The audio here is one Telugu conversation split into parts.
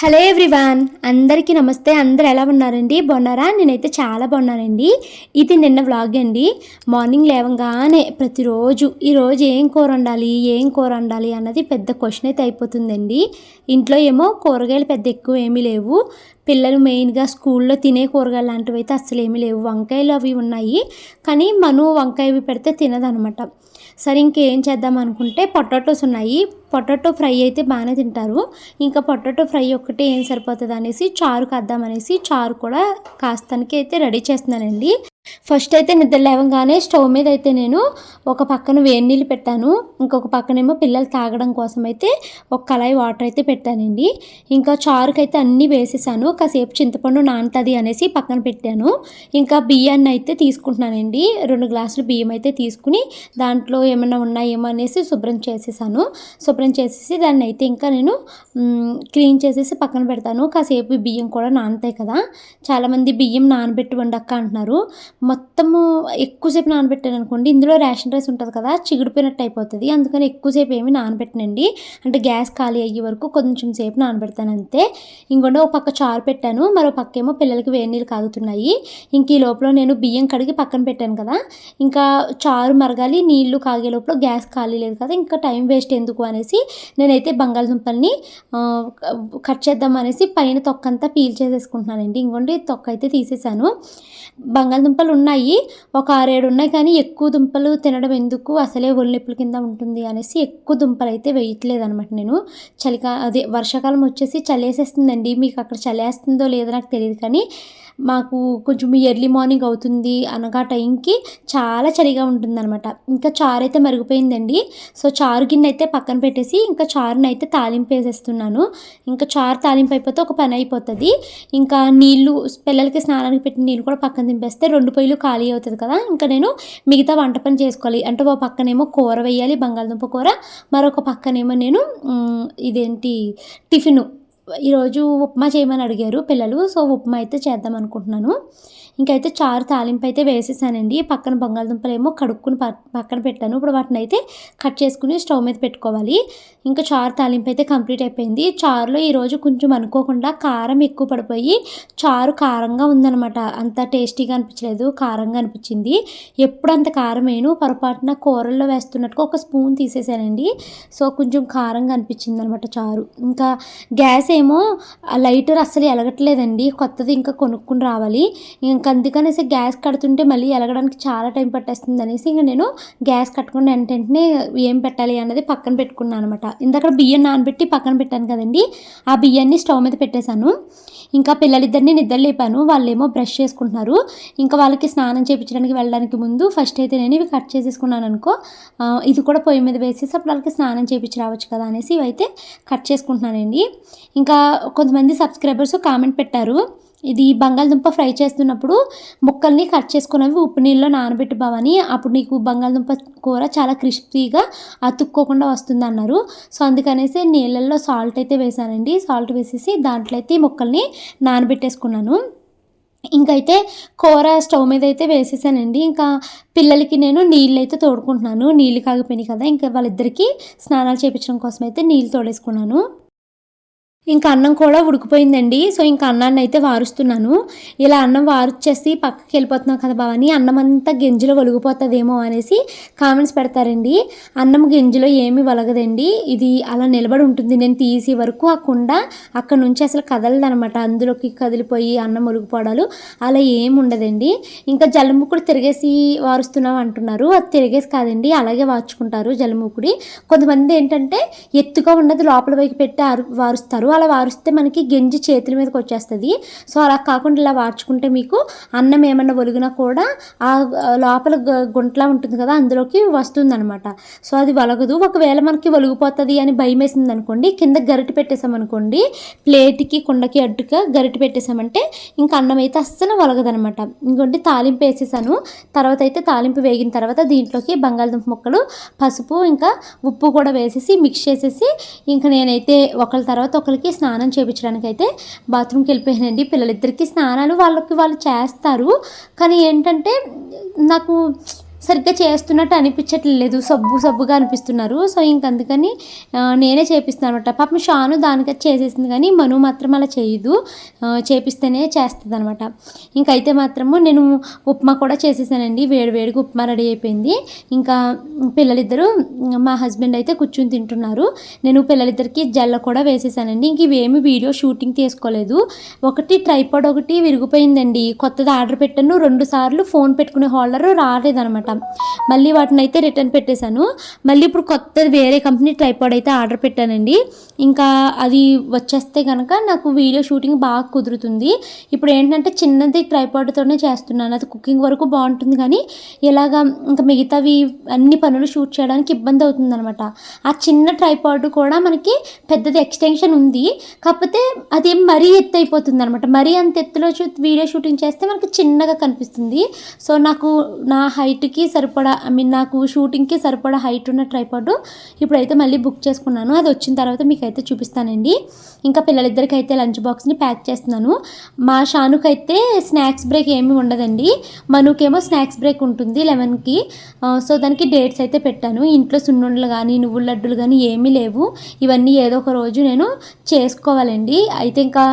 హలో ఎవ్రీవాన్ అందరికీ నమస్తే. అందరు ఎలా ఉన్నారండి? బాగున్నారా? నేనైతే చాలా బాగున్నానండి. ఇది నిన్న వ్లాగ్ అండి. మార్నింగ్ లేవగానే ప్రతిరోజు ఈరోజు ఏం కూర వండాలి? ఏం కూర వండాలి? అన్నది పెద్ద క్వశ్చన్ అయితే అయిపోతుందండి. ఇంట్లో ఏమో కూరగాయలు పెద్ద ఎక్కువ ఏమీ లేవు. పిల్లలు మెయిన్గా స్కూల్లో తినే కూరగాయలు లాంటివి అయితే అస్సలు ఏమీ లేవు. వంకాయలు అవి ఉన్నాయి. కానీ మనం వంకాయ అవి పెడితే తినదనమాట. సరే ఇంకేం చేద్దాం అనుకుంటే పొటాటోస్ ఉన్నాయి. పొటాటో ఫ్రై అయితే బాగానే తింటారు. ఇంకా పొటాటో ఫ్రై ఒక్కటే ఏం సరిపోతుంది అనేసి చారు కద్దామనేసి చారు కూడా కాస్తానికి అయితే రెడీ చేస్తున్నానండి. ఫస్ట్ అయితే నిద్ర లేవగానే స్టవ్ మీద అయితే నేను ఒక పక్కన వేడి నీళ్ళు పెట్టాను. ఇంకొక పక్కనేమో పిల్లలు తాగడం కోసం అయితే ఒక కళాయి వాటర్ అయితే పెట్టానండి. ఇంకా చారుకైతే అన్నీ వేసేసాను. కాసేపు చింతపండు నానుతుంది అనేసి పక్కన పెట్టాను. ఇంకా బియ్యాన్ని అయితే తీసుకుంటున్నానండి. రెండు గ్లాసులు బియ్యం అయితే తీసుకుని దాంట్లో ఏమైనా ఉన్నాయేమో అనేసి శుభ్రం చేసేసాను. శుభ్రం చేసేసి దాన్ని అయితే ఇంకా నేను క్లీన్ చేసేసి పక్కన పెడతాను. కాసేపు బియ్యం కూడా నానతాయి కదా. చాలామంది బియ్యం నానబెట్టి వండక్క అంటున్నారు. మొత్తము ఎక్కువసేపు నానబెట్టాను అనుకోండి ఇందులో రేషన్ రైస్ ఉంటుంది కదా చిగుడిపోయినట్టు అయిపోతుంది. అందుకని ఎక్కువసేపు ఏమి నానబెట్టనండి. అంటే గ్యాస్ ఖాళీ అయ్యే వరకు కొంచెం సేపు నానబెడతాను అంతే. ఇంకొండ ఒక పక్క చారు పెట్టాను మరో పక్క ఏమో పిల్లలకి వేడి నీళ్ళు కాగుతున్నాయి ఇంక ఈ లోపల నేను బియ్యం కడిగి పక్కన పెట్టాను కదా. ఇంకా చారు మరగాలి నీళ్ళు కాగే లోపల గ్యాస్ ఖాళీ లేదు కదా ఇంకా టైం వేస్ట్ ఎందుకు అనేసి నేనైతే బంగాళదుంపల్ని కట్ చేద్దాం అనేసి పైన తొక్కంతా పీల్ చేసేసుకుంటున్నానండి. ఇంకోండి తొక్క అయితే తీసేసాను. బంగాళదుంపలు ఉన్నాయి ఒక ఆరేడు ఉన్నాయి కానీ ఎక్కువ దుంపలు తినడం ఎందుకు? అసలే ఒళ్ళెప్పుల కింద ఉంటుంది అనేసి ఎక్కువ దుంపలు అయితే వేయట్లేదు అనమాట నేను. చలికా అదే వర్షాకాలం వచ్చేసి చలేసేస్తుందండి. మీకు అక్కడ చలేస్తుందో లేదో నాకు తెలియదు కానీ మాకు కొంచెం ఎర్లీ మార్నింగ్ అవుతుంది అనగా టైంకి చాలా చలిగా ఉంటుందన్నమాట. ఇంకా చారు అయితే మరిగిపోయిందండి. సో చారు గిన్నె అయితే పక్కన పెట్టేసి ఇంకా చారుని అయితే తాలింపు వేసేస్తున్నాను. ఇంకా చారు తాలింపు అయిపోతే ఒక పని అయిపోతుంది. ఇంకా నీళ్ళు పిల్లలకి స్నానానికి పెట్టిన నీళ్ళు కూడా పక్కన దింపేస్తే రెండు పొయ్యిలు ఖాళీ అవుతుంది కదా. ఇంకా నేను మిగతా వంట పని చేసుకోవాలి. అంటే ఒక పక్కనేమో కూర వేయాలి బంగాళదుంప కూర. మరొక పక్కనేమో నేను ఇదేంటి టిఫిన్. ఈరోజు ఉప్మా చేయమని అడిగారు పిల్లలు సో ఉప్మా అయితే చేద్దాం అనుకుంటున్నాను. ఇంకైతే చారు తాలింపు అయితే వేసేసానండి. పక్కన బంగాళదుంపలు ఏమో కడుక్కుని పక్కన పెట్టాను. ఇప్పుడు వాటిని అయితే కట్ చేసుకుని స్టవ్ మీద పెట్టుకోవాలి. ఇంకా చారు తాలింపు అయితే కంప్లీట్ అయిపోయింది. చారులో ఈరోజు కొంచెం అనుకోకుండా కారం ఎక్కువ పడిపోయి చారు కారంగా ఉందన్నమాట. అంత టేస్టీగా అనిపించలేదు. కారంగా అనిపించింది. ఎప్పుడు అంత కారం వేయను. పొరపాటున కూరల్లో వేస్తున్నట్టుగా ఒక స్పూన్ తీసేసానండి. సో కొంచెం కారంగా అనిపించింది అనమాట చారు. ఇంకా గ్యాస్ ఏమో లైటర్ అస్సలు ఎలగట్లేదండి. కొత్తది ఇంకా కొనుక్కుని రావాలి. ఇంకా అందుకనేసి గ్యాస్ కడుతుంటే మళ్ళీ ఎలగడానికి చాలా టైం పట్టేస్తుంది అనేసి ఇంకా నేను గ్యాస్ కట్టుకుని వెంటనే ఏం పెట్టాలి అన్నది పక్కన పెట్టుకున్నాను అనమాట ఇందాక బియ్యం నానబెట్టి పక్కన పెట్టాను కదండి ఆ బియ్యాన్ని స్టవ్ మీద పెట్టేశాను. ఇంకా పిల్లలిద్దరిని నిద్ర లేపాను వాళ్ళేమో బ్రష్ చేసుకుంటున్నారు. ఇంకా వాళ్ళకి స్నానం చేయించడానికి వెళ్ళడానికి ముందు ఫస్ట్ అయితే నేను ఇవి కట్ చేసేసుకున్నాను అనుకో ఇది కూడా పొయ్యి మీద వేసేసి అప్పుడు వాళ్ళకి స్నానం చేయించి రావచ్చు కదా అనేసి ఇవైతే కట్ చేసుకుంటున్నానండి. ఇంకా కొంతమంది సబ్స్క్రైబర్స్ కామెంట్ పెట్టారు ఇది బంగాళదుంప ఫ్రై చేస్తున్నప్పుడు ముక్కల్ని కట్ చేసుకున్నవి ఉప్పు నీళ్ళలో నానబెట్టి బావని అప్పుడు నీకు బంగాళదుంప కూర చాలా క్రిస్పీగా అతుక్కోకుండా వస్తుంది అన్నారు సో అందుకనేసి నీళ్ళల్లో సాల్ట్ అయితే వేసానండి. సాల్ట్ వేసేసి దాంట్లో అయితే ఈ ముక్కల్ని నానబెట్టేసుకున్నాను. ఇంకైతే కూర స్టవ్ మీద అయితే వేసేసానండి. ఇంకా పిల్లలకి నేను నీళ్ళు అయితే తోడుకుంటున్నాను. నీళ్ళు కాగిపోయినాయి కదా ఇంకా వాళ్ళిద్దరికీ స్నానాలు చేయించడం కోసం అయితే నీళ్ళు తోడేసుకున్నాను. ఇంకా అన్నం కూడా ఉడికిపోయిందండి. సో ఇంకా అన్నాన్ని అయితే వారుస్తున్నాను. ఇలా అన్నం వారుచేసి పక్కకి వెళ్ళిపోతున్నాం కదా బావని అన్నం అంతా గింజలో ఒలిగిపోతుందేమో అనేసి కామెంట్స్ పెడతారండి. అన్నం గింజలో ఏమీ వలగదండి ఇది అలా నిలబడి ఉంటుంది. నేను తీసే వరకు ఆ కుండ అక్కడ నుంచి అసలు కదలదనమాట. అందులోకి కదిలిపోయి అన్నం ఒలిగిపోవడాలు అలా ఏమి ఉండదండి. ఇంకా జలముకుడు తిరిగేసి వారుస్తున్నాం అంటున్నారు. అది తిరిగేసి కాదండి అలాగే వార్చుకుంటారు జలముకుడి కొంతమంది ఏంటంటే ఎత్తుగా ఉన్నది లోపల వైపు పెట్టి వారుస్తారు. వారుస్తారు అలా వారిస్తే మనకి గెంజి చేతుల మీదకి వచ్చేస్తుంది. సో అలా కాకుండా ఇలా వార్చుకుంటే మీకు అన్నం ఏమన్నా ఒలిగినా కూడా ఆ లోపల గుంటలా గుంట్లా ఉంటుంది కదా అందులోకి వస్తుంది అనమాట సో అది వలగదు. ఒకవేళ మనకి ఒలిగిపోతుంది అని భయం వేసింది అనుకోండి కింద గరిటె పెట్టేసామనుకోండి ప్లేట్కి కుండకి అడ్డుగా గరిటె పెట్టేసామంటే ఇంకా అన్నం అయితే అస్సలు వలగదనమాట ఇంకోటి తాలింపు వేసేసాను. తర్వాత అయితే తాలింపు వేగిన తర్వాత దీంట్లోకి బంగాళదుంప ముక్కలు పసుపు ఇంకా ఉప్పు కూడా వేసేసి మిక్స్ చేసేసి ఇంకా నేనైతే ఒకళ్ళ తర్వాత ఒకరికి స్నానం చేయించడానికి అయితే బాత్రూమ్కి వెళ్ళిపోయానండి. పిల్లలిద్దరికి స్నానాలు వాళ్ళకి వాళ్ళు చేస్తారు. కానీ ఏంటంటే నాకు సరిగ్గా చేస్తున్నట్టు అనిపించట్లేదు. సబ్బు సబ్బుగా అనిపిస్తున్నారు. సో ఇంక అందుకని నేనే చేపిస్తాను అనమాట పాపం షాను దానికైతే చేసేసింది కానీ మను మాత్రం అలా చేయదు. చేపిస్తేనే చేస్తుంది అనమాట ఇంకైతే మాత్రము నేను ఉప్మా కూడా చేసేసానండి. వేడి వేడిగా ఉప్మా రెడీ అయిపోయింది. ఇంకా పిల్లలిద్దరూ మా హస్బెండ్ అయితే కూర్చుని తింటున్నారు. నేను పిల్లలిద్దరికి జల్ల కూడా వేసేసానండి. ఇంక ఇవేమి వీడియో షూటింగ్ తీసుకోలేదు. ఒకటి ట్రైపాడ్ ఒకటి విరిగిపోయిందండి. కొత్తది ఆర్డర్ పెట్టాను. రెండు సార్లు ఫోన్ పెట్టుకునే హోల్డర్ రాలేదనమాట. మళ్ళీ వాటిని అయితే రిటర్న్ పెట్టేశాను. మళ్ళీ ఇప్పుడు కొత్తది వేరే కంపెనీ ట్రైపాడ్ అయితే ఆర్డర్ పెట్టానండి. ఇంకా అది వచ్చేస్తే కనుక నాకు వీడియో షూటింగ్ బాగా కుదురుతుంది. ఇప్పుడు ఏంటంటే చిన్నది ట్రైపాడ్తోనే చేస్తున్నాను. అది కుకింగ్ వరకు బాగుంటుంది కానీ ఇలాగా ఇంకా మిగతావి అన్ని పనులు షూట్ చేయడానికి ఇబ్బంది అవుతుంది అనమాట ఆ చిన్న ట్రైపాడ్ కూడా మనకి పెద్దది ఎక్స్టెన్షన్ ఉంది. కాకపోతే అది మరీ ఎత్తు అయిపోతుంది అనమాట మరీ అంత ఎత్తులో వీడియో షూటింగ్ చేస్తే మనకి చిన్నగా కనిపిస్తుంది. సో నాకు నా హైట్కి సరిపడా ఐ మీన్ నాకు షూటింగ్కి సరిపడా హైట్ ఉన్న ట్రైపాడ్ ఇప్పుడైతే మళ్ళీ బుక్ చేసుకున్నాను. అది వచ్చిన తర్వాత మీకు అయితే చూపిస్తానండి. ఇంకా పిల్లలిద్దరికి అయితే లంచ్ బాక్స్ని ప్యాక్ చేస్తున్నాను. మా షానుకైతే స్నాక్స్ బ్రేక్ ఏమీ ఉండదండి. మనుకేమో స్నాక్స్ బ్రేక్ ఉంటుంది లెవెన్కి సో దానికి డేట్స్ అయితే పెట్టాను. ఇంట్లో సున్నుండలు కానీ నువ్వుల లడ్డులు కానీ ఏమీ లేవు. ఇవన్నీ ఏదో ఒక రోజు నేను చేసుకోవాలండి. అయితే ఇంకా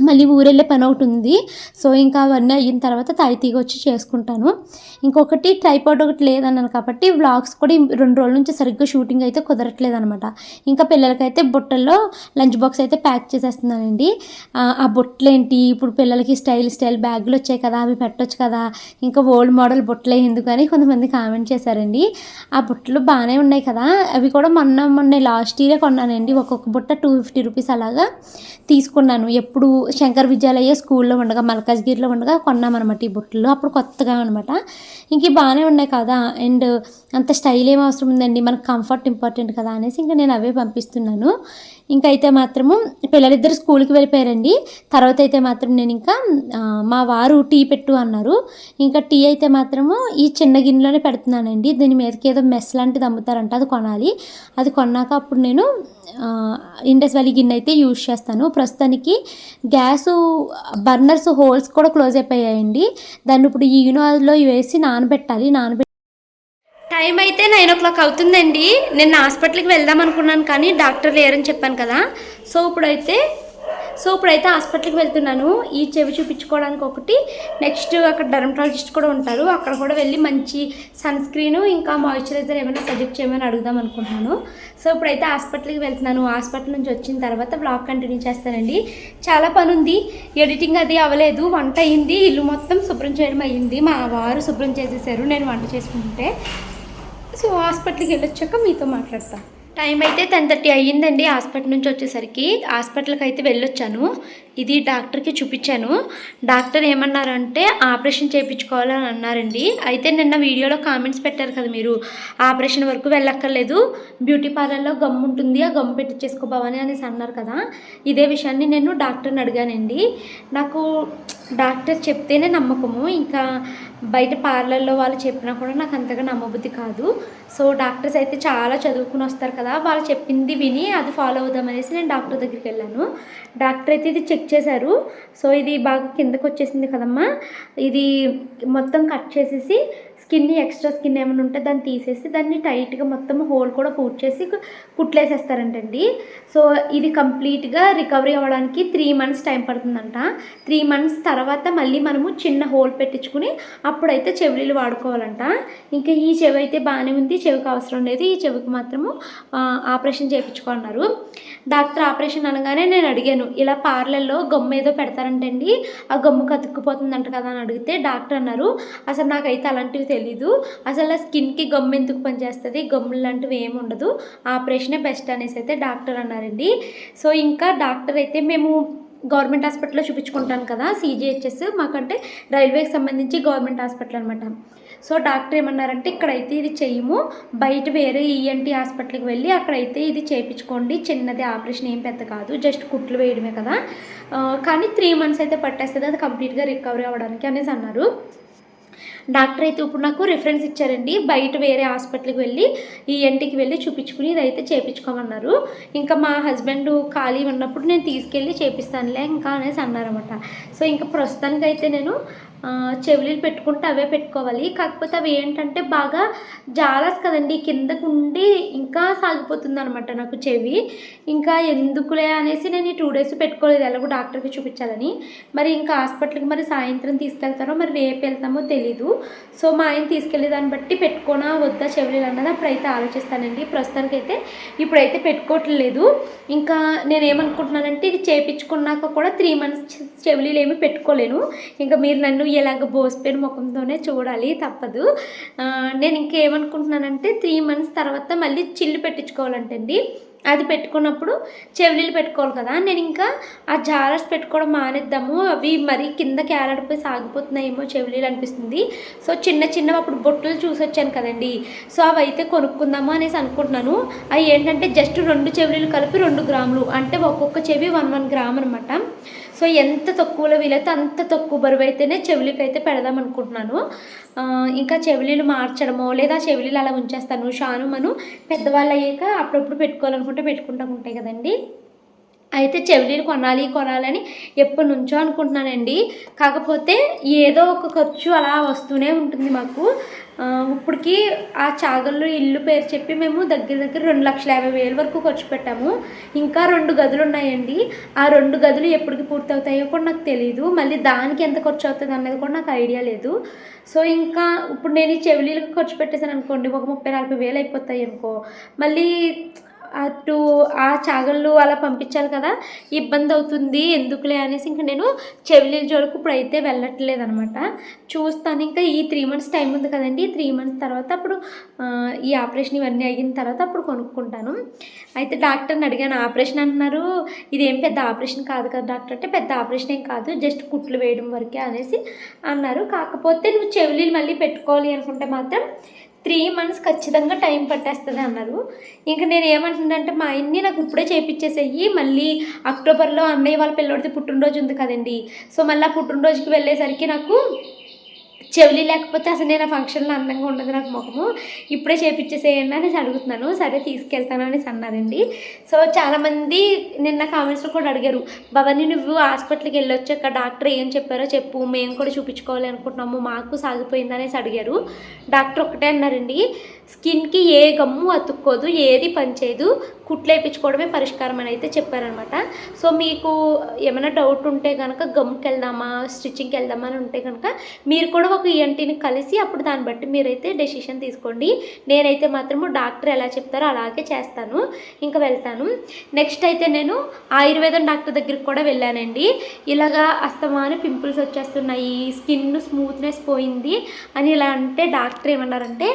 మళ్ళీ ఊరెళ్ళే పని ఒకటి ఉంది. సో ఇంకా అవన్నీ అయిన తర్వాత తాయితీగా వచ్చి చేసుకుంటాను. ఇంకొకటి ట్రైపాడ్ ఒకటి లేదన్నాను కాబట్టి వ్లాగ్స్ కూడా రెండు రోజుల నుంచి సరిగ్గా షూటింగ్ అయితే కుదరట్లేదు అనమాట ఇంకా పిల్లలకైతే బుట్టల్లో లంచ్ బాక్స్ అయితే ప్యాక్ చేసేస్తున్నానండి. ఆ, బుట్టలేంటి? బుట్టలు ఏంటి ఇప్పుడు పిల్లలకి స్టైల్ స్టైల్ బ్యాగులు వచ్చాయి కదా అవి పెట్టొచ్చు కదా. ఇంకా ఓల్డ్ మోడల్ బుట్టలే ఎందుకని కొంతమంది కామెంట్ చేశారండి. ఆ బుట్టలు బాగానే ఉన్నాయి కదా. అవి కూడా మొన్న మొన్న లాస్ట్ ఇయరే కొన్నానండి. ఒక్కొక్క బుట్ట టూ ఫిఫ్టీ రూపీస్ అలాగా తీసుకున్నాను. ఎప్పుడు శంకర్ విద్యాలయ స్కూల్లో ఉండగా మల్కాజ్గిరిలో ఉండగా కొన్నామన్నమాట ఈ బుట్టలు. అప్పుడు కొత్తగా అనమాట ఇంక బాగానే ఉన్నాయి కదా. అండ్ అంత స్టైల్ ఏం అవసరం ఉందండి? మనకు కంఫర్ట్ ఇంపార్టెంట్ కదా అనేసి ఇంకా నేను అవే పంపిస్తున్నాను. ఇంకైతే మాత్రము పిల్లలిద్దరు స్కూల్కి వెళ్ళిపోయారండి. తర్వాత అయితే మాత్రం నేను ఇంకా మా వారు టీ పెట్టు అన్నారు. ఇంకా టీ అయితే మాత్రము ఈ చిన్న గిన్నెలోనే పెడుతున్నానండి. దీని మీదకి ఏదో మెస్ లాంటిది అమ్ముతారంట అది కొనాలి. అది కొన్నాక అప్పుడు నేను ఇండస్ వ్యాలీ గిన్నె అయితే యూజ్ చేస్తాను. ప్రస్తుతానికి గ్యాస్ బర్నర్స్ హోల్స్ కూడా క్లోజ్ అయిపోయాయండి. దాన్ని ఇప్పుడు ఈనోలో వేసి నానబెట్టాలి. నానబెట్టి టైం అయితే నైన్ ఓ క్లాక్ అవుతుందండి. నిన్న హాస్పిటల్కి వెళ్దాం అనుకున్నాను కానీ డాక్టర్ లేరని చెప్పాను కదా. సో ఇప్పుడైతే సో ఇప్పుడైతే హాస్పిటల్కి వెళ్తున్నాను. ఈ చెవి చూపించుకోవడానికి ఒకటి. నెక్స్ట్ అక్కడ డర్మటాలజిస్ట్ కూడా ఉంటారు. అక్కడ కూడా వెళ్ళి మంచి సన్ స్క్రీన్ ఇంకా మాయిశ్చరైజర్ ఏమైనా సజెక్ట్ చేయమని అడుగుదాం అనుకుంటున్నాను. సో ఇప్పుడైతే హాస్పిటల్కి వెళ్తున్నాను. హాస్పిటల్ నుంచి వచ్చిన తర్వాత బ్లాగ్ కంటిన్యూ చేస్తానండి. చాలా పని ఉంది ఎడిటింగ్ అది అవ్వలేదు. వంట అయింది. ఇల్లు మొత్తం శుభ్రం చేయడం అయ్యింది. మా వారు శుభ్రం చేసేసారు. నేను వంట చేసుకుంటే సో హాస్పిటల్కి వెళ్ళొచ్చాక మీతో మాట్లాడతాను టైం అయితే టెన్ థర్టీ అయ్యిందండి హాస్పిటల్ నుంచి వచ్చేసరికి. హాస్పిటల్కి అయితే వెళ్ళొచ్చాను. ఇది డాక్టర్కి చూపించాను. డాక్టర్ ఏమన్నారంటే ఆపరేషన్ చేయించుకోవాలని అన్నారండి. అయితే నిన్న వీడియోలో కామెంట్స్ పెట్టారు కదా మీరు. ఆపరేషన్ వరకు వెళ్ళక్కర్లేదు. బ్యూటీ పార్లర్లో గమ్ ఉంటుంది. ఆ గమ్ పెట్టించేసుకోబావని అనేసి అన్నారు కదా. ఇదే విషయాన్ని నేను డాక్టర్ని అడిగానండి. నాకు డాక్టర్ చెప్తేనే నమ్మకము. ఇంకా బయట పార్లర్లో వాళ్ళు చెప్పినా కూడా నాకు అంతగా నమ్మబుద్ధి కాదు. సో డాక్టర్స్ అయితే చాలా చదువుకుని వస్తారు కదా వాళ్ళు చెప్పింది విని అది ఫాలో అవుదాం అనేసి నేను డాక్టర్ దగ్గరికి వెళ్ళాను. డాక్టర్ అయితే ఇది చెక్ చేశారు. సో ఇది బాగా కిందకు వచ్చేసింది కదమ్మా. ఇది మొత్తం కట్ చేసేసి స్కిన్ ఎక్స్ట్రా స్కిన్ ఏమైనా ఉంటే దాన్ని తీసేసి దాన్ని టైట్గా మొత్తం హోల్ కూడా పూట్ చేసి కుట్లేసేస్తారంటండి. సో ఇది కంప్లీట్గా రికవరీ అవ్వడానికి త్రీ మంత్స్ టైం పడుతుందంట. త్రీ మంత్స్ తర్వాత మళ్ళీ మనము చిన్న హోల్ పెట్టించుకుని అప్పుడైతే చెవులీలు వాడుకోవాలంట. ఇంకా ఈ చెవి అయితే బాగానే ఉంది. చెవికి అవసరం లేదు. ఈ చెవికి మాత్రము ఆపరేషన్ చేయించుకున్నారు డాక్టర్ ఆపరేషన్ అనగానే నేను అడిగాను. ఇలా పార్లర్లో గమ్ము ఏదో పెడతారంటండి. ఆ గమ్ము కతుక్కుపోతుందంట కదా అని అడిగితే డాక్టర్ అన్నారు. అసలు నాకైతే అలాంటివి తెలీదు. అసలు స్కిన్కి గమ్ ఎందుకు పనిచేస్తుంది గమ్ములు లాంటివి ఏమి ఉండదు. ఆపరేషనే బెస్ట్ అనేసి అయితే డాక్టర్ అన్నారండి. సో ఇంకా డాక్టర్ అయితే మేము గవర్నమెంట్ హాస్పిటల్లో చూపించుకుంటాను కదా సీజీహెచ్ఎస్ మాకంటే రైల్వేకి సంబంధించి గవర్నమెంట్ హాస్పిటల్ అనమాట సో డాక్టర్ ఏమన్నారంటే ఇక్కడైతే ఇది చేయము బయట వేరే ఈఎన్టీ హాస్పిటల్కి వెళ్ళి అక్కడైతే ఇది చేయించుకోండి చిన్నది ఆపరేషన్ ఏం పెద్ద కాదు. జస్ట్ కుట్లు వేయడమే కదా. కానీ త్రీ మంత్స్ అయితే పట్టేస్తుంది. అది కంప్లీట్గా రికవరీ అవ్వడానికి అనేసి అన్నారు. డాక్టర్ అయితే ఇప్పుడు నాకు రిఫరెన్స్ ఇచ్చారండి. బయట వేరే హాస్పిటల్కి వెళ్ళి ఈ ఇంటికి వెళ్ళి చూపించుకుని ఇదైతే చేపించుకోమన్నారు. ఇంకా మా హస్బెండ్ ఖాళీ ఉన్నప్పుడు నేను తీసుకెళ్ళి చేపిస్తానులే ఇంకా అనేసి అన్నారన్నమాట. సో ఇంకా ప్రస్తుతానికి అయితే నేను చెవులీలు పెట్టుకుంటే అవే పెట్టుకోవాలి. కాకపోతే అవి ఏంటంటే బాగా జారస్ కదండి. కిందకు ఉండి ఇంకా సాగిపోతుంది అనమాట నాకు చెవి. ఇంకా ఎందుకులే అనేసి నేను ఈ టూ డేస్ పెట్టుకోలేదు. ఎలాగో డాక్టర్కి చూపించాలని. మరి ఇంకా హాస్పిటల్కి మరి సాయంత్రం తీసుకెళ్తారో మరి రేపు వెళ్తామో తెలీదు. సో మా ఆయన తీసుకెళ్ళే దాన్ని బట్టి పెట్టుకోనా వద్దా చెవులీలు అన్నది అప్పుడైతే ఆలోచిస్తానండి. ప్రస్తుతానికైతే ఇప్పుడైతే పెట్టుకోవట్లేదు. ఇంకా నేను ఏమనుకుంటున్నానంటే ఇది చేపించుకున్నాక కూడా త్రీ మంత్స్ చెవులీలు ఏమి పెట్టుకోలేను. ఇంకా మీరు నన్ను ఇలాగ బోసిపోయిన ముఖంతోనే చూడాలి తప్పదు. నేను ఇంకేమనుకుంటున్నానంటే త్రీ మంత్స్ తర్వాత మళ్ళీ చిల్లు పెట్టించుకోవాలంటండి. అది పెట్టుకున్నప్పుడు చెవులీలు పెట్టుకోవాలి కదా. నేను ఇంకా ఆ జారస్ పెట్టుకోవడం మానేద్దాము. అవి మరీ కింద క్యారెడిపోయి సాగిపోతున్నాయేమో చెవులీలు అనిపిస్తుంది. సో చిన్న చిన్నవి అప్పుడు బొట్టులు చూసి వచ్చాను కదండి. సో అవి అయితే కొనుక్కుందాము అనేసి అనుకుంటున్నాను. అవి ఏంటంటే జస్ట్ రెండు చెవులీలు కలిపి రెండు గ్రాములు. అంటే ఒక్కొక్క చెవి వన్ వన్ గ్రామ్ అనమాట సో ఎంత తక్కువలో వీలైతే అంత తక్కువ బరువు అయితేనే చెవులకి అయితే పెడదాం అనుకుంటున్నాను. ఇంకా చెవిలీలు మార్చడమో లేదా చెవిలీలు అలా ఉంచేస్తాను. షాను మను పెద్దవాళ్ళు అయ్యాక అప్పుడప్పుడు పెట్టుకోవాలనుకుంటే పెట్టుకుంటా ఉంటాయి కదండి. అయితే చెవిలీలు కొనాలి కొనాలని ఎప్పటి నుంచో అనుకుంటున్నానండి. కాకపోతే ఏదో ఒక ఖర్చు అలా వస్తూనే ఉంటుంది మాకు. ఇప్పటికి ఆ చాగల్లో ఇల్లు పేరు చెప్పి మేము దగ్గర దగ్గర రెండు లక్షల యాభై వేల వరకు ఖర్చు పెట్టాము. ఇంకా రెండు గదులు ఉన్నాయండి. ఆ రెండు గదులు ఎప్పటికి పూర్తవుతాయో కూడా నాకు తెలియదు మళ్ళీ దానికి ఎంత ఖర్చు అవుతుంది అన్నది కూడా నాకు ఐడియా లేదు. సో ఇంకా ఇప్పుడు నేను ఈ చెవిలీలకు ఖర్చు పెట్టేసాను అనుకోండి ఒక ముప్పై నలభై వేలు అయిపోతాయి అనుకో మళ్ళీ అటు ఆ చాగళ్ళు అలా పంపించాలి కదా ఇబ్బంది అవుతుంది ఎందుకులే అనేసి ఇంకా నేను చెవిలీల జోలికి ఇప్పుడు అయితే వెళ్ళట్లేదు అనమాట చూస్తాను ఇంకా ఈ త్రీ మంత్స్ టైం ఉంది కదండి త్రీ మంత్స్ తర్వాత అప్పుడు ఈ ఆపరేషన్ ఇవన్నీ అయిన తర్వాత అప్పుడు కొనుక్కుంటాను. అయితే డాక్టర్ని అడిగాను ఆపరేషన్ అంటున్నారు. ఇదేం పెద్ద ఆపరేషన్ కాదు కదా డాక్టర్ అంటే పెద్ద ఆపరేషన్ ఏం కాదు జస్ట్ కుట్లు వేయడం వరకే అనేసి అన్నారు. కాకపోతే నువ్వు చెవిలీలు మళ్ళీ పెట్టుకోవాలి అనుకుంటే మాత్రం త్రీ మంత్స్ ఖచ్చితంగా టైం పట్టేస్తుంది అన్నారు. ఇంకా నేను ఏమంటుందంటే మా ఆయన్ని నాకు ఇప్పుడే చేపించేసేయి మళ్ళీ అక్టోబర్లో అన్నయ్య వాళ్ళ పిల్లోడిది పుట్టినరోజు ఉంది కదండి. సో మళ్ళీ ఆ పుట్టినరోజుకి వెళ్ళేసరికి నాకు చెవిలి లేకపోతే అసలు నేను ఆ ఫంక్షన్లో అందంగా ఉండదు నాకు ముఖము ఇప్పుడే చేపించేసేయండి అనేసి అడుగుతున్నాను. సరే తీసుకెళ్తాను అనేసి అన్నారండి. సో చాలామంది నిన్న కామెంట్స్లో కూడా అడిగారు భవాని నువ్వు హాస్పిటల్కి వెళ్ళొచ్చాక డాక్టర్ ఏం చెప్పారో చెప్పు మేము కూడా చూపించుకోవాలి అనుకుంటున్నాము మాకు సాగిపోయింది అనేసి అడిగారు. డాక్టర్ ఒకటే అన్నారండి స్కిన్కి ఏ గమ్ము అతుక్కోదు ఏది పనిచేయదు కుట్లు వేయించుకోవడమే పరిష్కారం అని అయితే చెప్పారనమాట సో మీకు ఏమైనా డౌట్ ఉంటే కనుక గమ్కి వెళ్దామా స్టిచ్చింగ్కి వెళ్దామా అని ఉంటే కనుక మీరు కూడా ఒక ఈఎన్టీని కలిసి అప్పుడు దాన్ని బట్టి మీరైతే డెసిషన్ తీసుకోండి. నేనైతే మాత్రము డాక్టర్ ఎలా చెప్తారో అలాగే చేస్తాను. ఇంకా వెళ్తాను. నెక్స్ట్ అయితే నేను ఆయుర్వేదం డాక్టర్ దగ్గరికి కూడా వెళ్ళానండి. ఇలాగా అస్తమాన పింపుల్స్ వచ్చేస్తున్నాయి స్కిన్ స్మూత్నెస్ పోయింది అని ఇలా అంటే డాక్టర్ ఏమన్నారంటే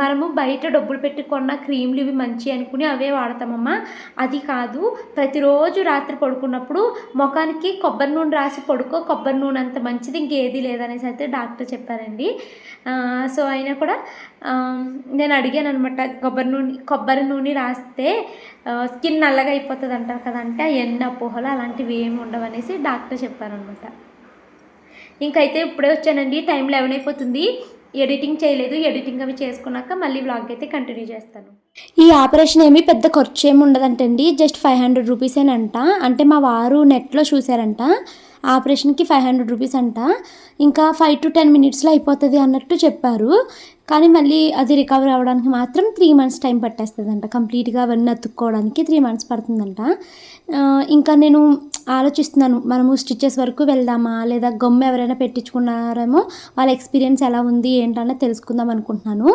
మనము బయట డబ్బులు పెట్టి కొన్న క్రీమ్లు ఇవి మంచి అనుకుని అవే వాడతామమ్మా. అది కాదు ప్రతిరోజు రాత్రి పడుకున్నప్పుడు ముఖానికి కొబ్బరి నూనె రాసి పడుకో కొబ్బరి నూనె అంత మంచిది ఇంకేది లేదనేసి అయితే డాక్టర్ చెప్పారండి. సో అయినా కూడా నేను అడిగాను అనమాట కొబ్బరి నూనె కొబ్బరి నూనె రాస్తే స్కిన్ నల్లగా అయిపోతుంది అంటారు కదంటే ఎన్ని అపోహలు అలాంటివి ఏమి ఉండవనేసి డాక్టర్ చెప్పారనమాట ఇంకైతే ఇప్పుడే వచ్చానండి టైం లెవెన్ అయిపోతుంది. ఎడిటింగ్ చేయలేదు. ఎడిటింగ్ అవి చేసుకున్నాక మళ్ళీ వ్లాగ్ అయితే కంటిన్యూ చేస్తాను. ఈ ఆపరేషన్ ఏమి పెద్ద ఖర్చు ఏమి ఉండదంటండి. జస్ట్ ఫైవ్ హండ్రెడ్ రూపీసేనంట అంటే మా వారు నెట్లో చూసారంట ఆపరేషన్కి ఫైవ్ హండ్రెడ్ రూపీస్ అంట. ఇంకా ఫైవ్ టు టెన్ మినిట్స్లో అయిపోతుంది అన్నట్టు చెప్పారు. కానీ మళ్ళీ అది రికవర్ అవ్వడానికి మాత్రం త్రీ మంత్స్ టైం పట్టేస్తుందంట. కంప్లీట్గా అవన్నీ అతుక్కోవడానికి త్రీ మంత్స్ పడుతుందంట. ఇంకా నేను ఆలోచిస్తున్నాను మనము స్టిచెస్ వరకు వెళ్దామా? లేదా గమ్ ఎవరైనా పెట్టించుకున్నారేమో వాళ్ళ ఎక్స్పీరియన్స్ ఎలా ఉంది ఏంటనే తెలుసుకుందాం అనుకుంటున్నాను.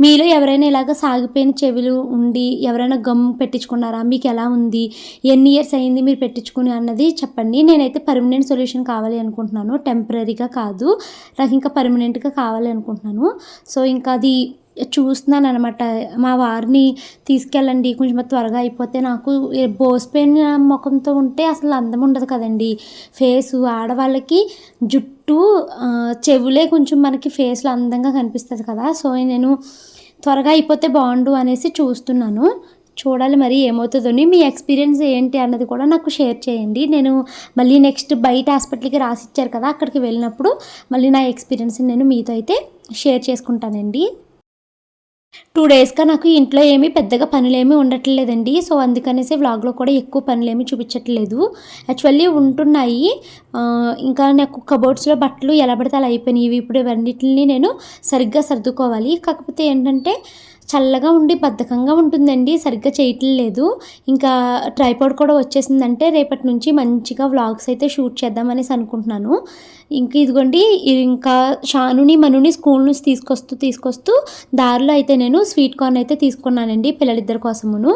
మీలో ఎవరైనా ఇలాగ సాగిపోయిన చెవులు ఉండి ఎవరైనా గమ్ పెట్టించుకున్నారా? మీకు ఎలా ఉంది? ఎన్ని ఇయర్స్ అయింది మీరు పెట్టించుకుని అన్నది చెప్పండి. నేనైతే పర్మనెంట్ సొల్యూషన్ కావాలి అనుకుంటున్నాను. టెంపరీగా కాదు నాకు ఇంకా పర్మనెంట్గా కావాలి అనుకుంటున్నాను. సో ఇంకా అది చూస్తున్నాను అనమాట మా వారిని తీసుకెళ్ళండి కొంచెం త్వరగా అయిపోతే నాకు ఏ బోసిపోయిన ముఖంతో ఉంటే అసలు అందం ఉండదు కదండి. ఫేసు ఆడవాళ్ళకి జుట్టు చెవులే కొంచెం మనకి ఫేస్లో అందంగా కనిపిస్తుంది కదా. సో నేను త్వరగా అయిపోతే బాగుండు అనేసి చూస్తున్నాను. చూడాలి మరి ఏమవుతుందని మీ ఎక్స్పీరియన్స్ ఏంటి అన్నది కూడా నాకు షేర్ చేయండి. నేను మళ్ళీ నెక్స్ట్ బయట హాస్పిటల్కి రాసిచ్చారు కదా అక్కడికి వెళ్ళినప్పుడు మళ్ళీ నా ఎక్స్పీరియన్స్ నేను మీతో అయితే షేర్ చేసుకుంటానండి. టూ డేస్గా నాకు ఇంట్లో ఏమీ పెద్దగా పనులేమీ ఉండట్లేదండి. సో అందుకనేసి వ్లాగ్లో కూడా ఎక్కువ పనులేమీ చూపించట్లేదు. యాక్చువల్లీ ఉంటున్నాయి. ఇంకా నాకు కబోర్డ్స్లో బట్టలు ఎలా పడితే అలా అయిపోయినాయి. ఇప్పుడు ఇవన్నిటిని నేను సరిగ్గా సర్దుకోవాలి. కాకపోతే ఏంటంటే చల్లగా ఉండి బద్ధకంగా ఉంటుందండి సరిగ్గా చేయట్లేదు ఇంకా ట్రైపాడ్ కూడా వచ్చేసిందంటే రేపటి నుంచి మంచిగా వ్లాగ్స్ అయితే షూట్ చేద్దామనేసి అనుకుంటున్నాను. ఇంక ఇదిగోండి ఇంకా షానుని మనుని స్కూల్ నుంచి తీసుకొస్తూ తీసుకొస్తూ దారిలో అయితే నేను స్వీట్ కార్న్ అయితే తీసుకున్నానండి పిల్లలిద్దరి కోసమును.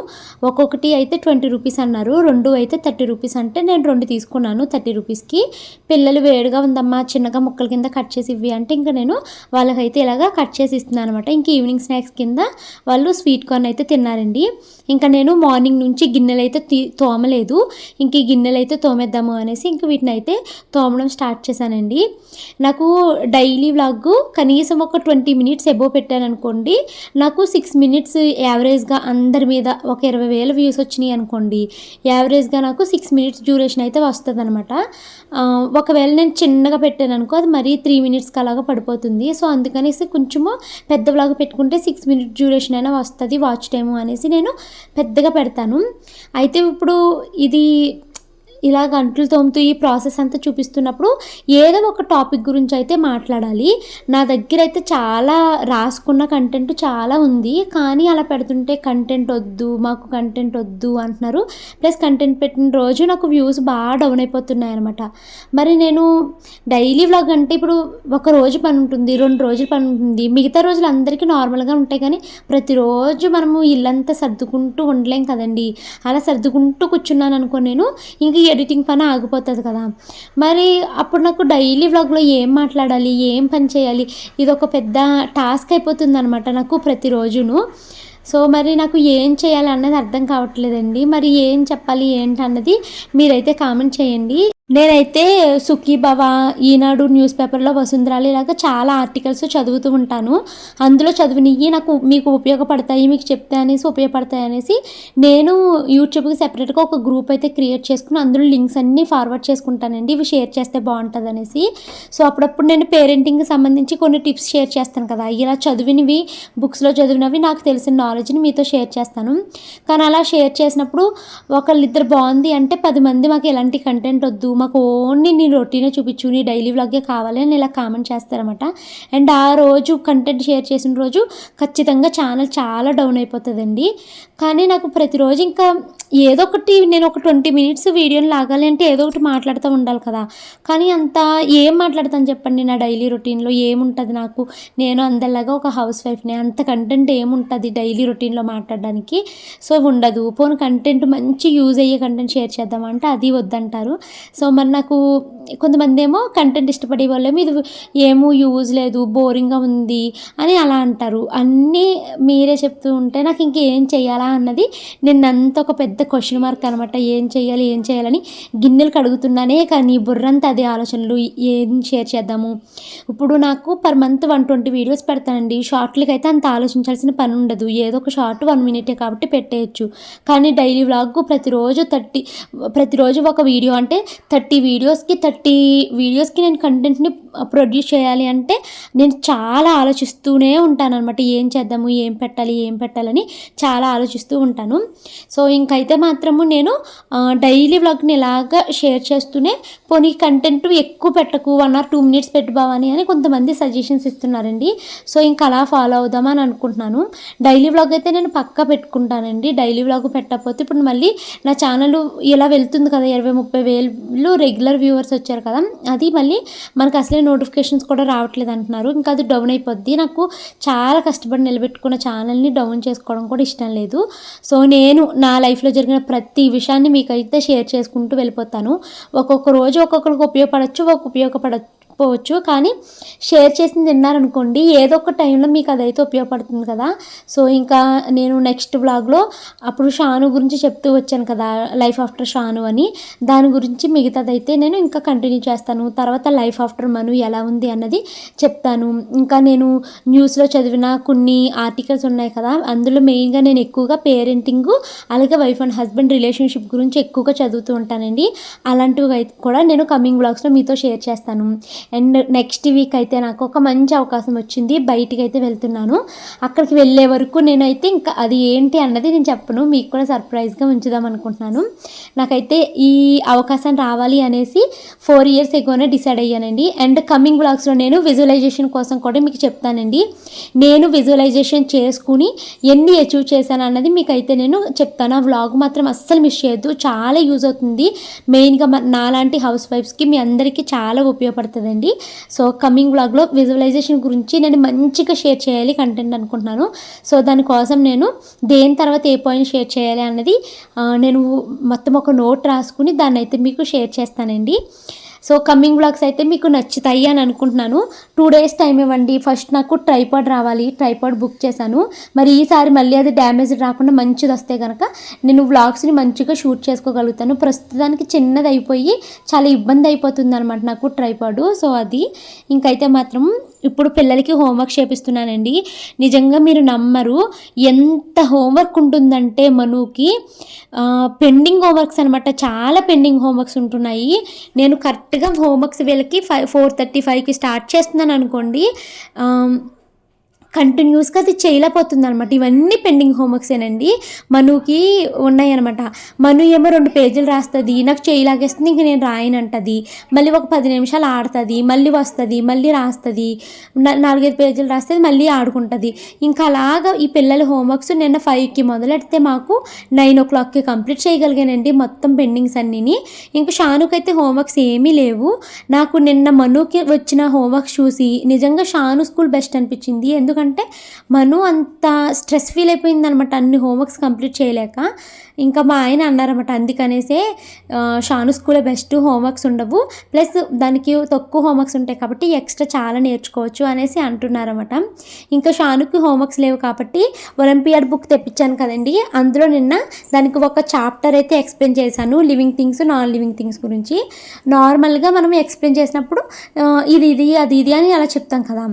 ఒక్కొక్కటి అయితే ట్వంటీ రూపీస్ అన్నారు రెండు అయితే థర్టీ రూపీస్ అంటే నేను రెండు తీసుకున్నాను థర్టీ రూపీస్కి. పిల్లలు వేడిగా ఉందమ్మా చిన్నగా ముక్కల కింద కట్ చేసి ఇవ్వి అంటే ఇంకా నేను వాళ్ళకైతే ఇలాగా కట్ చేసి ఇస్తున్నాను అనమాట ఇంక ఈవినింగ్ స్నాక్స్ కింద వాళ్ళు స్వీట్ కార్న్ అయితే తిన్నారండి. ఇంకా నేను మార్నింగ్ నుంచి గిన్నెలు అయితే తోమలేదు. ఇంక ఈ గిన్నెలు అయితే తోమేద్దాము అనేసి ఇంక వీటిని అయితే తోమడం స్టార్ట్ చేశానండి. నాకు డైలీ వ్లాగ్ కనీసం ఒక ట్వంటీ మినిట్స్ ఎబో పెట్టాను అనుకోండి నాకు సిక్స్ మినిట్స్ యావరేజ్గా అందరి మీద ఒక ఇరవై వేల వ్యూస్ వచ్చినాయి అనుకోండి యావరేజ్గా నాకు సిక్స్ మినిట్స్ డ్యూరేషన్ అయితే వస్తుంది అనమాట ఒకవేళ నేను చిన్నగా పెట్టాను అనుకో అది మరీ త్రీ మినిట్స్కి అలాగా పడిపోతుంది. సో అందుకనేసి కొంచెము పెద్ద వ్లాగ్ పెట్టుకుంటే సిక్స్ మినిట్స్ డ్యూరేషన్ అయినా వస్తుంది వాచ్ టైము అనేసి నేను పెద్దగా పెడతాను. అయితే ఇప్పుడు ఇది ఇలా గంటలు తోముతూ ఈ ప్రాసెస్ అంతా చూపిస్తున్నప్పుడు ఏదో ఒక టాపిక్ గురించి అయితే మాట్లాడాలి. నా దగ్గర అయితే చాలా రాసుకున్న కంటెంట్ చాలా ఉంది. కానీ అలా పెడుతుంటే కంటెంట్ వద్దు మాకు కంటెంట్ వద్దు అంటున్నారు. ప్లస్ కంటెంట్ పెట్టిన రోజు నాకు వ్యూస్ బాగా డౌన్ అయిపోతున్నాయి అనమాట మరి నేను డైలీ వ్లాగ్ అంటే ఇప్పుడు ఒక రోజు పని ఉంటుంది రెండు రోజులు పని ఉంటుంది. మిగతా రోజులు అందరికీ నార్మల్గా ఉంటాయి కానీ ప్రతిరోజు మనము ఇల్లంతా సర్దుకుంటూ ఉండలేం కదండి. అలా సర్దుకుంటూ కూర్చున్నాను అనుకో నేను ఇంక ఎడిటింగ్ పని ఆగిపోతుంది కదా. మరి అప్పుడు నాకు డైలీ వ్లాగ్లో ఏం మాట్లాడాలి ఏం పని చేయాలి ఇది ఒక పెద్ద టాస్క్ అయిపోతుంది అనమాట నాకు ప్రతిరోజును. సో మరి నాకు ఏం చేయాలి అన్నది అర్థం కావట్లేదండి. మరి ఏం చెప్పాలి ఏంటి అన్నది మీరైతే కామెంట్ చేయండి. నేనైతే సుఖీభవ ఈనాడు న్యూస్ పేపర్లో వసుంధరాలు ఇలాగ చాలా ఆర్టికల్స్ చదువుతూ ఉంటాను. అందులో చదివినవి నాకు మీకు ఉపయోగపడతాయి మీకు చెప్తే అనేసి ఉపయోగపడతాయి అనేసి నేను యూట్యూబ్కి సెపరేట్గా ఒక గ్రూప్ అయితే క్రియేట్ చేసుకుని అందులో లింక్స్ అన్నీ ఫార్వర్డ్ చేసుకుంటానండి. ఇవి షేర్ చేస్తే బాగుంటుంది అనేసి. సో అప్పుడప్పుడు నేను పేరెంటింగ్కి సంబంధించి కొన్ని టిప్స్ షేర్ చేస్తాను కదా. ఇలా చదివినవి బుక్స్లో చదివినవి నాకు తెలిసిన నాలెడ్జ్ని మీతో షేర్ చేస్తాను. కానీ అలా షేర్ చేసినప్పుడు ఒకళ్ళిద్దరు బాగుంది అంటే పది మంది మాకు ఎలాంటి కంటెంట్ వద్దు మాకు ఓన్లీ నీ రొటీనే చూపించు నీ డైలీ వ్లాగే కావాలి అని ఇలా కామెంట్ చేస్తారనమాట అండ్ ఆ రోజు కంటెంట్ షేర్ చేసిన రోజు ఖచ్చితంగా ఛానల్ చాలా డౌన్ అయిపోతుందండి. కానీ నాకు ప్రతిరోజు ఇంకా ఏదో ఒకటి నేను ఒక ట్వంటీ మినిట్స్ వీడియోని లాగాలి అంటే ఏదో ఒకటి మాట్లాడుతూ ఉండాలి కదా. కానీ అంత ఏం మాట్లాడతాను చెప్పండి నా డైలీ రొటీన్లో ఏముంటుంది నాకు? నేను అందరిలాగా ఒక హౌస్ వైఫ్ని అంత కంటెంట్ ఏముంటుంది డైలీ రొటీన్లో మాట్లాడడానికి? సో ఉండదు. పోను కంటెంట్ మంచి యూజ్ అయ్యే కంటెంట్ షేర్ చేద్దామంటే అది వద్దంటారు. సో మరి నాకు కొంతమంది ఏమో కంటెంట్ ఇష్టపడే వాళ్ళేమో ఇది ఏమో యూజ్ లేదు బోరింగ్గా ఉంది అని అలా అంటారు. అన్నీ మీరే చెప్తూ ఉంటే నాకు ఇంకేం చేయాలా అన్నది నిన్నంత ఒక పెద్ద క్వశ్చన్ మార్క్ అనమాట ఏం చేయాలి ఏం చేయాలని గిన్నెలు కడుగుతున్నానే కానీ బుర్రంతా అదే ఆలోచనలు. ఏం షేర్ చేద్దాము? ఇప్పుడు నాకు per month one twenty videos పెడతానండి. షార్ట్లకి అయితే అంత ఆలోచించాల్సిన పని ఉండదు. ఏదో ఒక షార్ట్ వన్ మినిటే కాబట్టి పెట్టేయచ్చు. కానీ డైలీ వ్లాగ్ ప్రతిరోజు థర్టీ ప్రతిరోజు ఒక వీడియో అంటే థర్టీ వీడియోస్కి థర్టీ వీడియోస్కి నేను కంటెంట్ని ప్రొడ్యూస్ చేయాలి అంటే నేను చాలా ఆలోచిస్తూనే ఉంటాను అనమాట ఏం చేద్దాము? ఏం పెట్టాలి? ఏం పెట్టాలని చాలా ఆలోచిస్తూ ఉంటాను. సో ఇంకైతే మాత్రము నేను డైలీ వ్లాగ్ని ఇలాగ షేర్ చేస్తూనే పోనీ కంటెంట్ ఎక్కువ పెట్టకు వన్ ఆర్ టూ మినిట్స్ పెట్టు బావని అని కొంతమంది సజెషన్స్ ఇస్తున్నారండి. సో ఇంకా అలా ఫాలో అవుదామని అనుకుంటున్నాను. డైలీ వ్లాగ్ అయితే నేను పక్కా పెట్టుకుంటానండి. డైలీ వ్లాగ్ పెట్టకపోతే ఇప్పుడు మళ్ళీ నా ఛానల్ ఇలా వెళ్తుంది కదా ఇరవై ముప్పై వేలు రెగ్యులర్ వ్యూవర్స్ వచ్చారు కదా అది మళ్ళీ మనకు అసలే నోటిఫికేషన్స్ కూడా రావట్లేదు అంటున్నారు. ఇంకా అది డౌన్ అయిపోద్ది. నాకు చాలా కష్టపడి నిలబెట్టుకున్న ఛానల్ని డౌన్ చేసుకోవడం కూడా ఇష్టం లేదు. సో నేను నా లైఫ్లో జరిగిన ప్రతి విషయాన్ని మీకైతే షేర్ చేసుకుంటూ వెళ్ళిపోతాను. ఒక్కొక్క రోజు రోజు ఒక్కొక్కరికి ఉపయోగపడచ్చు ఒక ఉపయోగపడచ్చు. పోవచ్చు కానీ షేర్ చేసింది తిన్నారనుకోండి ఏదో ఒక టైంలో మీకు అదైతే ఉపయోగపడుతుంది కదా. సో ఇంకా నేను నెక్స్ట్ బ్లాగ్లో అప్పుడు షాను గురించి చెప్తూ వచ్చాను కదా లైఫ్ ఆఫ్టర్ షాను అని. దాని గురించి మిగతాదైతే నేను ఇంకా కంటిన్యూ చేస్తాను. తర్వాత లైఫ్ ఆఫ్టర్ మను ఎలా ఉంది అన్నది చెప్తాను. ఇంకా నేను న్యూస్లో చదివిన కొన్ని ఆర్టికల్స్ ఉన్నాయి కదా అందులో మెయిన్గా నేను ఎక్కువగా పేరెంటింగ్ అలాగే వైఫ్ అండ్ హస్బెండ్ రిలేషన్షిప్ గురించి ఎక్కువగా చదువుతూ ఉంటానండి. అలాంటివి అయితే కూడా నేను కమింగ్ బ్లాగ్స్లో మీతో షేర్ చేస్తాను. అండ్ నెక్స్ట్ వీక్ అయితే నాకు ఒక మంచి అవకాశం వచ్చింది. బయటికి అయితే వెళ్తున్నాను. అక్కడికి వెళ్ళే వరకు నేనైతే ఇంకా అది ఏంటి అన్నది నేను చెప్పను. మీకు కూడా సర్ప్రైజ్గా ఉంచుదాం అనుకుంటున్నాను. నాకైతే ఈ అవకాశం రావాలి అనేసి ఫోర్ ఇయర్స్ ఎగోనే డిసైడ్ అయ్యానండి. అండ్ కమింగ్ బ్లాగ్స్లో నేను విజువలైజేషన్ కోసం కూడా మీకు చెప్తానండి. నేను విజువలైజేషన్ చేసుకుని ఎన్ని అచీవ్ చేశాను అన్నది మీకు అయితే నేను చెప్తాను. ఆ వ్లాగ్ మాత్రం అస్సలు మిస్ చేయొద్దు. చాలా యూజ్ అవుతుంది. మెయిన్గా నాలాంటి హౌస్ వైఫ్స్కి మీ అందరికీ చాలా ఉపయోగపడుతుంది ఉపయోగపడుతుందండి సో కమింగ్ బ్లాగ్లో విజువలైజేషన్ గురించి నేను మంచిగా షేర్ చేయాలి కంటెంట్ అనుకుంటున్నాను. సో దానికోసం నేను దేని తర్వాత ఏ పాయింట్ షేర్ చేయాలి అన్నది నేను మొత్తం ఒక నోట్ రాసుకుని దాన్ని అయితే మీకు షేర్ చేస్తానండి. సో కమ్మింగ్ బ్లాగ్స్ అయితే మీకు నచ్చుతాయి అని అనుకుంటున్నాను. టూ డేస్ టైం ఇవ్వండి. ఫస్ట్ నాకు ట్రైపాడ్ రావాలి. ట్రైపాడ్ బుక్ చేశాను. మరి ఈసారి మళ్ళీ అది డ్యామేజ్ రాకుండా మంచిది వస్తే కనుక నేను వ్లాగ్స్ని మంచిగా షూట్ చేసుకోగలుగుతాను. ప్రస్తుతానికి చిన్నది అయిపోయి చాలా ఇబ్బంది అయిపోతుంది అనమాట నాకు ట్రైపాడు సో అది ఇంకైతే మాత్రం ఇప్పుడు పిల్లలకి హోంవర్క్ చేపిస్తున్నానండి. నిజంగా మీరు నమ్మరు. ఎంత హోంవర్క్ ఉంటుందంటే మనుకి పెండింగ్ హోంవర్క్స్ అనమాట చాలా పెండింగ్ హోంవర్క్స్ ఉంటున్నాయి. నేను కరెక్ట్ కరెక్ట్గా హోంవర్క్స్ వీళ్ళకి ఫైవ్ ఫోర్ థర్టీ ఫైవ్కి స్టార్ట్ చేస్తున్నాను అనుకోండి కంటిన్యూస్గా అది చేయలేకపోతుంది అనమాట ఇవన్నీ పెండింగ్ హోంవర్క్సేనండి మనుకి ఉన్నాయన్నమాట. మను ఏమో రెండు పేజీలు రాస్తుంది. నాకు చేయలాగేస్తుంది ఇంక నేను రాయనంటది. మళ్ళీ ఒక పది నిమిషాలు ఆడుతుంది. మళ్ళీ వస్తుంది మళ్ళీ రాస్తుంది. నాలుగైదు పేజీలు రాస్తుంది మళ్ళీ ఆడుకుంటుంది. ఇంకా అలాగా ఈ పిల్లల హోంవర్క్స్ నిన్న ఫైవ్కి మొదలెడితే మాకు నైన్ ఓ క్లాక్కి కంప్లీట్ చేయగలిగానండి మొత్తం పెండింగ్స్ అన్నీని. ఇంకా షానుకైతే హోంవర్క్స్ ఏమీ లేవు. నాకు నిన్న మనుకి వచ్చిన హోంవర్క్స్ చూసి నిజంగా షాను స్కూల్ బెస్ట్ అనిపించింది. ఎందుకంటే మను అంత స్ట్రెస్ ఫీల్ అయిపోయింది అనమాట అన్ని హోంవర్క్స్ కంప్లీట్ చేయలేక. ఇంకా మా ఆయన అన్నారన్నమాట అందుకనేసే షాను స్కూల్లో బెస్ట్ హోంవర్క్స్ ఉండవు. ప్లస్ దానికి తక్కువ హోంవర్క్స్ ఉంటాయి కాబట్టి ఎక్స్ట్రా చాలా నేర్చుకోవచ్చు అనేసి అంటున్నారన్నమాట. ఇంకా షానుకి హోంవర్క్స్ లేవు కాబట్టి ఒలింపియాడ్ బుక్ తెప్పించాను కదండి. అందులో నిన్న దానికి ఒక చాప్టర్ అయితే ఎక్స్ప్లెయిన్ చేశాను living things non living things గురించి. నార్మల్గా మనం ఎక్స్ప్లెయిన్ చేసినప్పుడు ఇది ఇది అది ఇది అని అలా చెప్తాం కదా.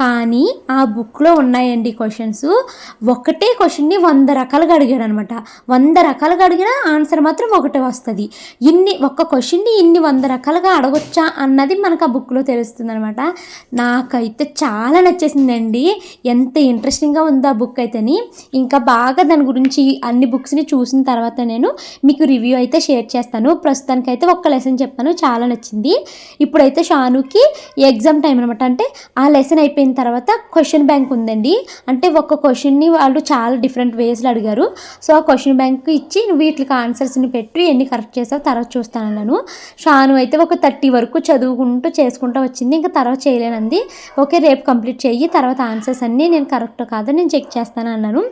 కానీ ఆ బుక్లో ఉన్నాయండి క్వశ్చన్స్ ఒకటే క్వశ్చన్ని వంద రకాలుగా అడిగాడు అనమాట వంద రకాలుగా అడిగినా ఆన్సర్ మాత్రం ఒకటే వస్తుంది. ఇన్ని ఒక్క క్వశ్చన్ని ఇన్ని వంద రకాలుగా అడగొచ్చా అన్నది మనకు ఆ బుక్లో తెలుస్తుంది అనమాట నాకైతే చాలా నచ్చేసిందండి. ఎంత ఇంట్రెస్టింగ్గా ఉందో ఆ బుక్ అయితేని. ఇంకా బాగా దాని గురించి అన్ని బుక్స్ని చూసిన తర్వాత నేను మీకు రివ్యూ అయితే షేర్ చేస్తాను. ప్రస్తుతానికైతే ఒక్క లెసన్ చెప్పాను. చాలా నచ్చింది. ఇప్పుడైతే షానుకి ఎగ్జామ్ టైం అనమాట అంటే ఆ లెసన్ అయిపోయిన తర్వాత క్వశ్చన్ బ్యాంక్ ఉందండి. అంటే ఒక్క క్వశ్చన్ని వాళ్ళు చాలా డిఫరెంట్ వేస్లో అడిగారు. సో ఆ క్వశ్చన్ బ్యాంక్ ఇచ్చి నువ్వు వీటికి ఆన్సర్స్ని పెట్టి ఎన్ని కరెక్ట్ చేసావు తర్వాత చూస్తానన్నాను షాను అయితే ఒక థర్టీ వరకు చదువుకుంటూ చేసుకుంటూ వచ్చింది. ఇంకా తర్వాత చేయలేనంది. ఓకే రేపు కంప్లీట్ చెయ్యి తర్వాత ఆన్సర్స్ అన్నీ నేను కరెక్ట్ కాదో నేను చెక్ చేస్తాను అన్నాను.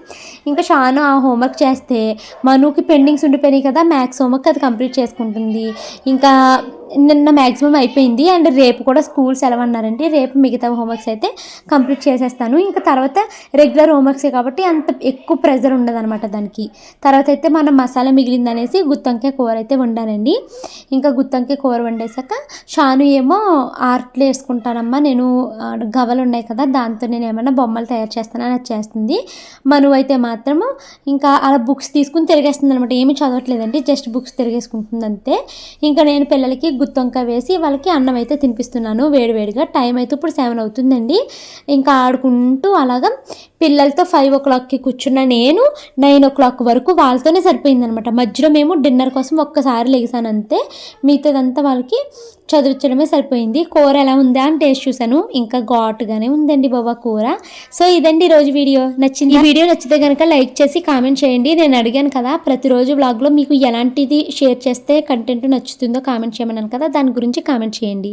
ఇంకా షాను ఆ హోంవర్క్ చేస్తే మనుకి పెండింగ్స్ ఉండిపోయినాయి కదా మ్యాథ్స్ హోంవర్క్ అది కంప్లీట్ చేసుకుంటుంది. ఇంకా నిన్న మ్యాక్సిమం అయిపోయింది. అండ్ రేపు కూడా స్కూల్ సెలవు అన్నారండి. రేపు మిగతా హోంవర్క్స్ అయితే కంప్లీట్ చేసేస్తాను. ఇంకా తర్వాత రెగ్యులర్ హోంవర్క్సే కాబట్టి అంత ఎక్కువ ప్రెజర్ ఉండదు అనమాట దానికి. తర్వాత అయితే మనం మసాలా మిగిలింది అనేసి గుత్తంకాయ కూర అయితే వండానండి. ఇంకా గుత్తంకాయ కూర వండేసాక షాను ఏమో ఆర్ట్లు వేసుకుంటానమ్మా నేను గవలు ఉన్నాయి కదా దాంతో నేను ఏమైనా బొమ్మలు తయారు చేస్తానని అది చేస్తుంది. మను అయితే మాత్రము ఇంకా అలా బుక్స్ తీసుకుని తిరిగేస్తుంది అనమాట ఏమీ చదవట్లేదండి జస్ట్ బుక్స్ తిరిగేసుకుంటుంది అంతే ఇంకా నేను పిల్లలకి గుత్తొంకాయ వేసి వాళ్ళకి అన్నం అయితే తినిపిస్తున్నాను వేడివేడిగా. టైం అయితే ఇప్పుడు సెవెన్ అవుతుందండి. ఇంకా ఆడుకుంటూ అలాగా పిల్లలతో ఫైవ్ ఓ క్లాక్కి కూర్చున్న నేను నైన్ ఓ క్లాక్ వరకు వాళ్ళతోనే సరిపోయిందనమాట. మధ్యలో మేము డిన్నర్ కోసం ఒక్కసారి లెగిసాను అంతే మిగతాదంతా వాళ్ళకి చదివించడమే సరిపోయింది. కూర ఎలా ఉందా అని టేస్ట్ చూశాను. ఇంకా ఘాటుగానే ఉందండి బాబా కూర. సో ఇదండి ఈరోజు వీడియో. నచ్చింది? ఈ వీడియో నచ్చితే కనుక లైక్ చేసి కామెంట్ చేయండి. నేను అడిగాను కదా ప్రతిరోజు బ్లాగ్లో మీకు ఎలాంటిది షేర్ చేస్తే కంటెంట్ నచ్చుతుందో కామెంట్ చేయమన్నాను కదా దాని గురించి కామెంట్ చేయండి.